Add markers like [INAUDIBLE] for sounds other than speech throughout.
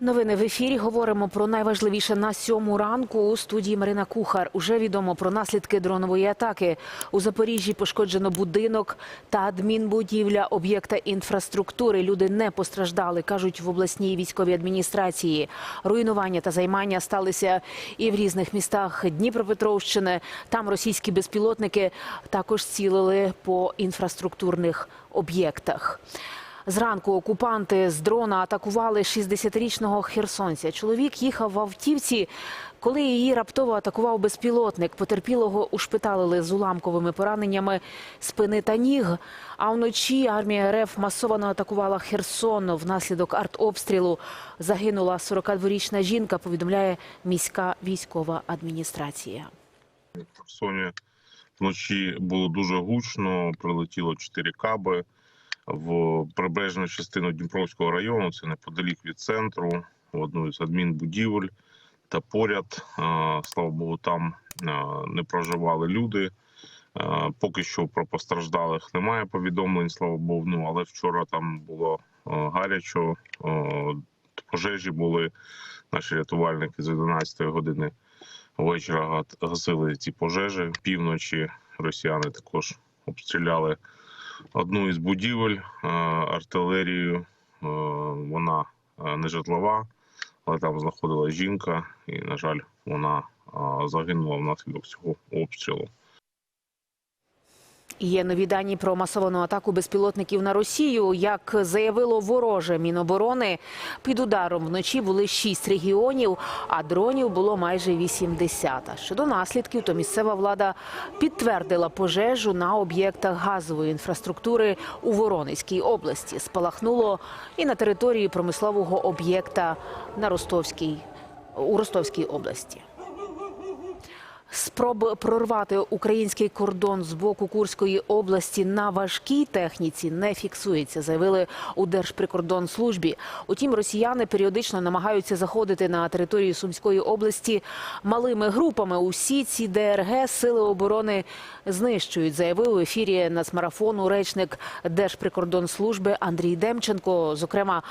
Новини в ефірі. Говоримо про найважливіше на сьому ранку. У студії Марина Кухар. Уже відомо про наслідки дронової атаки. У Запоріжжі пошкоджено будинок та адмінбудівля об'єкта інфраструктури. Люди не постраждали, кажуть в обласній військовій адміністрації. Руйнування та займання сталися і в різних містах Дніпропетровщини. Там російські безпілотники також цілили по інфраструктурних об'єктах. Зранку окупанти з дрона атакували 60-річного херсонця. Чоловік їхав в автівці, коли її раптово атакував безпілотник. Потерпілого ушпиталили з уламковими пораненнями спини та ніг. А вночі армія РФ масово атакувала Херсон. Внаслідок артобстрілу загинула 42-річна жінка, повідомляє міська військова адміністрація. В Херсоні вночі було дуже гучно, прилетіло чотири каби в прибережну частину Дніпровського району, це неподалік від центру, в одну із адмінбудівель та поряд. Слава Богу, там не проживали люди. Поки що про постраждалих немає повідомлень, слава Богу. Ну але вчора там було гарячо, пожежі були. Наші рятувальники з 11 години вечора гасили ці пожежі. Півночі росіяни також обстріляли одну із будівель артилерію артилерією. Е, Вона е, не житлова, але там знаходилася жінка, і, на жаль, вона е, загинула внаслідок цього обстрілу. Є нові дані про масовану атаку безпілотників на Росію. Як заявило вороже Міноборони, під ударом вночі були шість регіонів, а дронів було майже 80. Щодо наслідків, то місцева влада підтвердила пожежу на об'єктах газової інфраструктури у Воронезькій області. Спалахнуло і на території промислового об'єкта на Ростовській у Ростовській області. Спроб прорвати український кордон з боку Курської області на важкій техніці не фіксується, заявили у Держприкордонслужбі. Утім, росіяни періодично намагаються заходити на територію Сумської області малими групами. Усі ці ДРГ сили оборони знищують, заявив у ефірі нацмарафону речник Держприкордонслужби Андрій Демченко. Зокрема,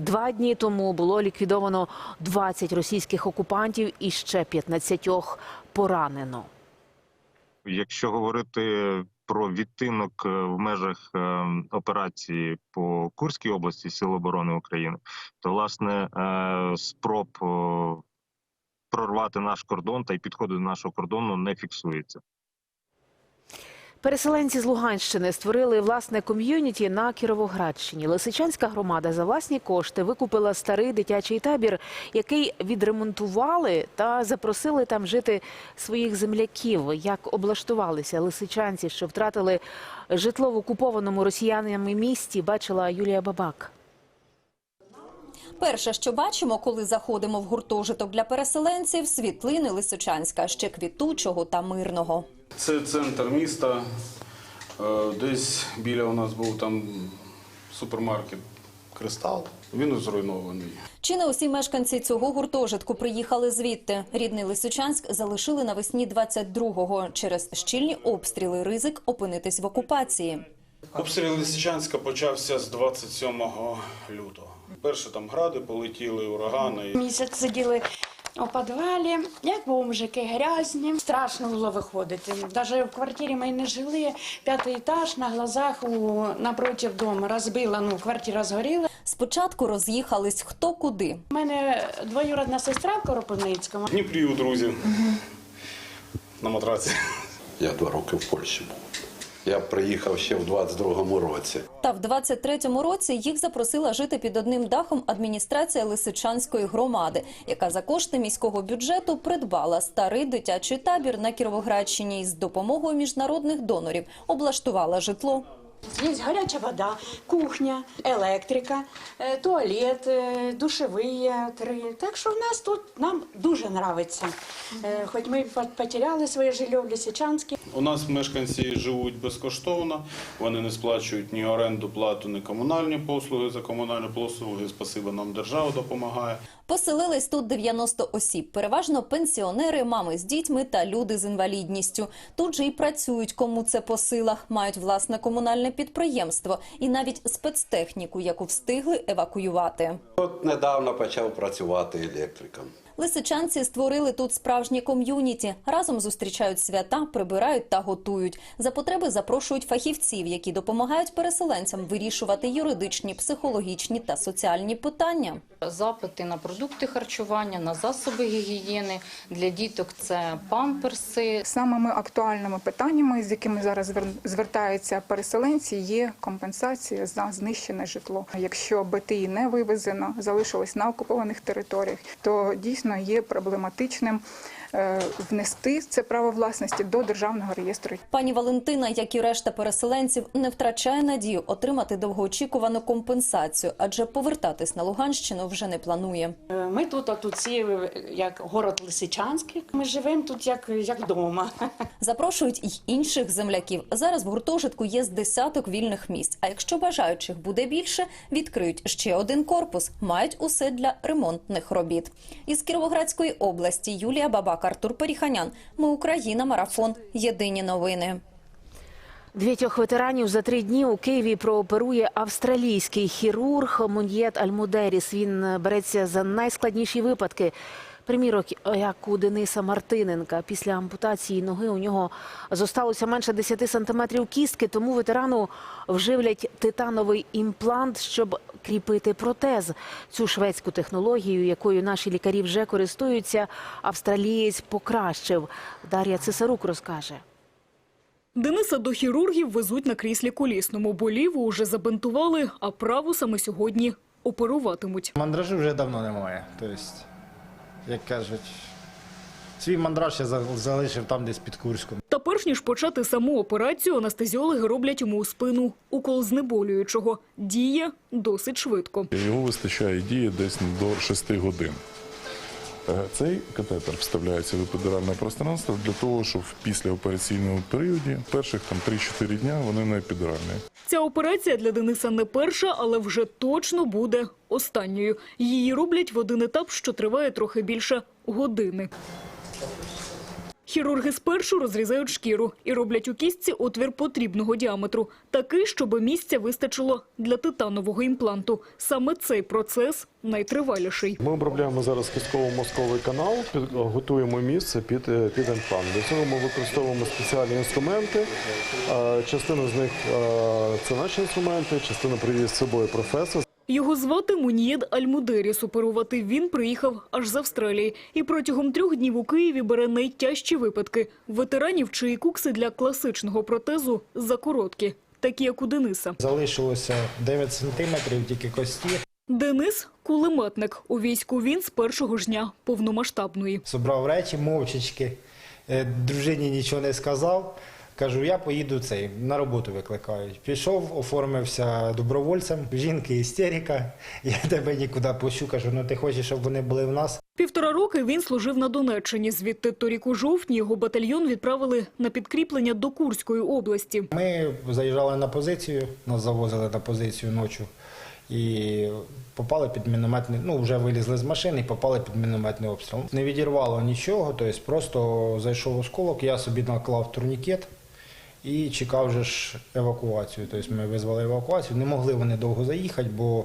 два дні тому було ліквідовано 20 російських окупантів і ще 15 поранено. Якщо говорити про відтинок е, в межах е, операції по Курській області Сил оборони України, то власне е, спроб прорвати наш кордон та й підходи до нашого кордону не фіксується. Переселенці з Луганщини створили власне ком'юніті на Кіровоградщині. Лисичанська громада за власні кошти викупила старий дитячий табір, який відремонтували та запросили там жити своїх земляків. Як облаштувалися лисичанці, що втратили житло в окупованому росіянами місті, бачила Юлія Бабак. Перше, що бачимо, коли заходимо в гуртожиток для переселенців, світлини Лисичанська, ще квітучого та мирного. Це центр міста. Е, Десь біля у нас був там супермаркет Кристал. Він зруйнований. Чи не усі мешканці цього гуртожитку приїхали звідти? Рідний Лисичанськ залишили навесні 22-го. Через щільні обстріли ризик опинитись в окупації. Обстріл Лисичанська почався з 27 лютого. Перше там гради полетіли, урагани. Місяць сиділи у підвалі, як бомжики, грязні. Страшно було виходити. Навіть в квартирі ми не жили. П'ятий етаж на глазах у напротив дому розбила. Ну, квартира згоріла. Спочатку роз'їхались хто куди. У мене двоюродна сестра в Коропивницькому. Дніпрі у друзів на матраці. Я два роки в Польщі був. Я приїхав ще в 22-му році. Та в 23-му році їх запросила жити під одним дахом адміністрація Лисичанської громади, яка за кошти міського бюджету придбала старий дитячий табір на Кіровоградщині і з допомогою міжнародних донорів облаштувала житло. Є гаряча вода, кухня, електрика, е, туалет, е, душеві три. Так що в нас тут нам дуже подобається. Хоч ми по- потеряли своє жилье в Лисичанську. У нас мешканці живуть безкоштовно, вони не сплачують ні оренду плату, ні комунальні послуги. За комунальні послуги спасибо нам держава допомагає. Поселились тут 90 осіб, переважно пенсіонери, мами з дітьми та люди з інвалідністю. Тут же і працюють, кому це по силах, мають власне комунальне підприємство і навіть спецтехніку, яку встигли евакуювати. От недавно почав працювати електриком. Лисичанці створили тут справжнє ком'юніті. Разом зустрічають свята, прибирають та готують. За потреби запрошують фахівців, які допомагають переселенцям вирішувати юридичні, психологічні та соціальні питання. Запити на продукти харчування, на засоби гігієни. Для діток це памперси, Самими актуальними питаннями, з якими зараз звер- звертаються переселенці, є компенсація за знищене житло. Якщо БТІ не вивезено, залишилось на окупованих територіях, то дійсно є проблематичним внести це право власності до державного реєстру Пані Валентина, як і решта переселенців, не втрачає надію отримати довгоочікувану компенсацію, адже повертатись на Луганщину вже не планує. Е, Ми тут, от усі, е, як город Лисичанський, ми живемо тут як, як вдома. [LAUGHS] Запрошують й інших земляків. Зараз в гуртожитку є з десяток вільних місць. А якщо бажаючих буде більше, відкриють ще один корпус. Мають усе для ремонтних робіт. Із Кіровоградської області Юлія Бабак, Артур Періханян. Ми Україна. Марафон. Єдині новини. Двітьох ветеранів за три дні у Києві прооперує австралійський хірург Мун'єт Альмудеріс. Він береться за найскладніші випадки. Примірок, як у Дениса Мартиненка. Після ампутації ноги у нього зосталося менше 10 сантиметрів кістки, тому ветерану вживлять титановий імплант, щоб кріпити протез. Цю шведську технологію, якою наші лікарі вже користуються, австралієць покращив. Дар'я Цесарук розкаже. Дениса до хірургів везуть на кріслі колісному, бо ліву уже забинтували, а праву саме сьогодні оперуватимуть. Мандражу вже давно немає. Тобто, як кажуть, свій мандраж я за- залишив там десь під Курськом. Та перш ніж почати саму операцію, анестезіологи роблять йому у спину укол знеболюючого. Діє досить швидко. Його вистачає дії десь до 6 годин. Цей катетер вставляється в епідуральне пространство для того, щоб в післяопераційному періоді перших там 3-4 дня вони не епідуральні. Ця операція для Дениса не перша, але вже точно буде останньою. Її роблять в один етап, що триває трохи більше години. Хірурги спершу розрізають шкіру і роблять у кістці отвір потрібного діаметру, такий, щоб місця вистачило для титанового імпланту. Саме цей процес найтриваліший. Ми обробляємо зараз кістково-мозковий канал, готуємо місце під, е, під імплант. Для цього ми використовуємо спеціальні інструменти. Е, Частина з них е, це наші інструменти, частину привіз з собою професор. Його звати Мунієд Альмудеріс. Оперувати він приїхав аж з Австралії. І протягом трьох днів у Києві бере найтяжчі випадки. Ветеранів, чиї кукси для класичного протезу закороткі, такі як у Дениса. Залишилося 9 сантиметрів тільки кості. Денис – кулеметник. У війську він з першого ж дня повномасштабної. Собрав речі мовчечки, е, дружині нічого не сказав. Кажу, я поїду цей, на роботу викликають. Пішов, оформився добровольцем, жінки істерика, я тебе нікуди пущу. Кажу, ну ти хочеш, щоб вони були в нас? Півтора роки він служив на Донеччині. Звідти торік у жовтні його батальйон відправили на підкріплення до Курської області. Ми заїжджали на позицію, нас завозили на позицію ночі і попали під мінометний, ну вже вилізли з машини і попали під мінометний обстріл. Не відірвало нічого, тобто просто зайшов осколок, я собі наклав турнікет і чекав вже ж евакуацію. Тобто ми визвали евакуацію. Не могли вони довго заїхати, бо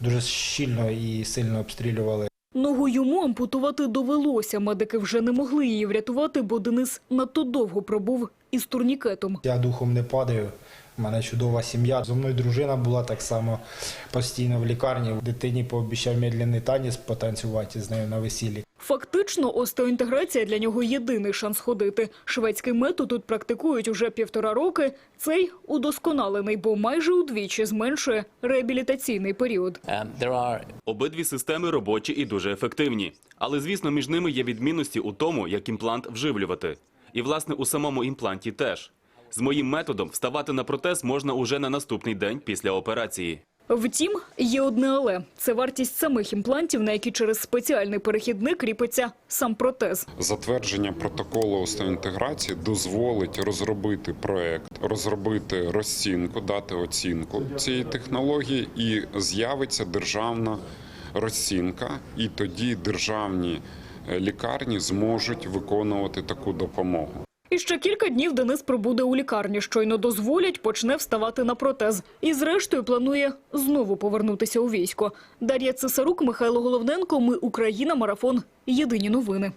дуже щільно і сильно обстрілювали Ногу йому ампутувати довелося. Медики вже не могли її врятувати, бо Денис надто довго пробув із турнікетом. Я духом не падаю. У мене чудова сім'я. Зо мною дружина була так само постійно в лікарні. Дитині пообіцяв медленний танець потанцювати з нею на весіллі. Фактично, остеоінтеграція для нього єдиний шанс ходити. Шведський метод тут практикують уже півтора роки. Цей удосконалений, бо майже удвічі зменшує реабілітаційний період. Обидві системи робочі і дуже ефективні. Але, звісно, між ними є відмінності у тому, як імплант вживлювати. І, власне, у самому імпланті теж. З моїм методом вставати на протез можна уже на наступний день після операції. Втім, є одне але – це вартість самих імплантів, на які через спеціальний перехідник кріпиться сам протез. Затвердження протоколу остеоінтеграції дозволить розробити проект, розробити розцінку, дати оцінку цієї технології, і з'явиться державна розцінка, і тоді державні е, лікарні зможуть виконувати таку допомогу. І ще кілька днів Денис пробуде у лікарні. Щойно дозволять, почне вставати на протез. І зрештою планує знову повернутися у військо. Дар'я Цесарук, Михайло Головненко. Ми Україна. Марафон. Єдині новини.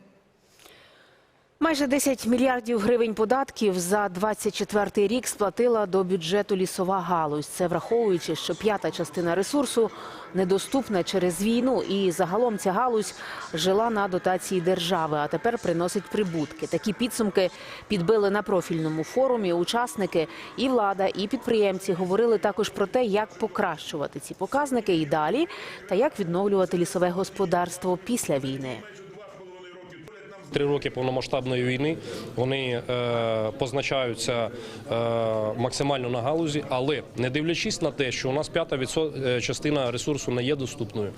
Майже 10 мільярдів гривень податків за 24 рік сплатила до бюджету лісова галузь. Це враховуючи, що п'ята частина ресурсу недоступна через війну. І загалом ця галузь жила на дотації держави, а тепер приносить прибутки. Такі підсумки підбили на профільному форумі. Учасники і влада, і підприємці говорили також про те, як покращувати ці показники і далі, та як відновлювати лісове господарство після війни. Три роки повномасштабної війни вони е, позначаються е, максимально на галузі, але не дивлячись на те, що у нас п'ята е, частина ресурсу не є доступною.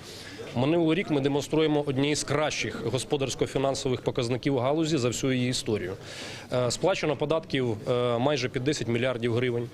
Минулий рік ми демонструємо одні з кращих господарсько-фінансових показників галузі за всю її історію. Сплачено податків майже під 10 мільярдів гривень.